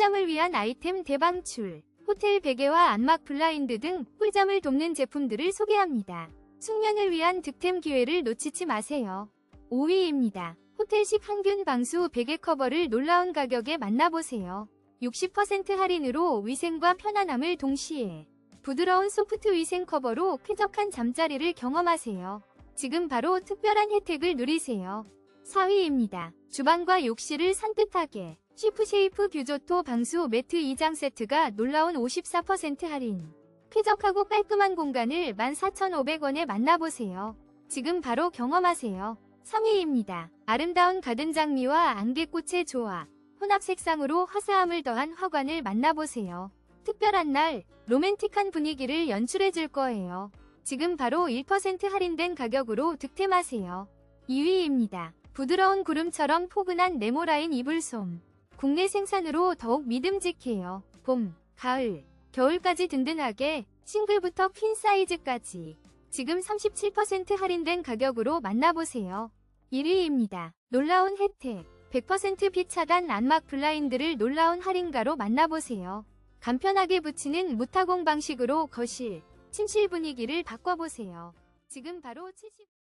꿀잠을 위한 아이템 대방출, 호텔 베개와 안막 블라인드 등 꿀잠을 돕는 제품들을 소개합니다. 숙면을 위한 득템 기회를 놓치지 마세요. 5위입니다. 호텔식 항균 방수 베개 커버를 놀라운 가격에 만나보세요. 60% 할인으로 위생과 편안함을 동시에 부드러운 소프트 위생 커버로 쾌적한 잠자리를 경험하세요. 지금 바로 특별한 혜택을 누리세요. 4위입니다. 주방과 욕실을 산뜻하게 쉬프쉐이프 뷰조토 방수 매트 2장 세트가 놀라운 54% 할인. 쾌적하고 깔끔한 공간을 14,500원에 만나보세요. 지금 바로 경험하세요. 3위입니다. 아름다운 가든 장미와 안개꽃의 조화, 혼합 색상으로 화사함을 더한 화관을 만나보세요. 특별한 날, 로맨틱한 분위기를 연출해줄 거예요. 지금 바로 1% 할인된 가격으로 득템하세요. 2위입니다. 부드러운 구름처럼 포근한 네모라인 이불솜. 국내 생산으로 더욱 믿음직해요. 봄, 가을, 겨울까지 든든하게 싱글부터 퀸 사이즈까지 지금 37% 할인된 가격으로 만나보세요. 1위입니다. 놀라운 혜택 100%빛 차단 안막 블라인드를 놀라운 할인가로 만나보세요. 간편하게 붙이는 무타공 방식으로 거실, 침실 분위기를 바꿔보세요. 지금 바로 70...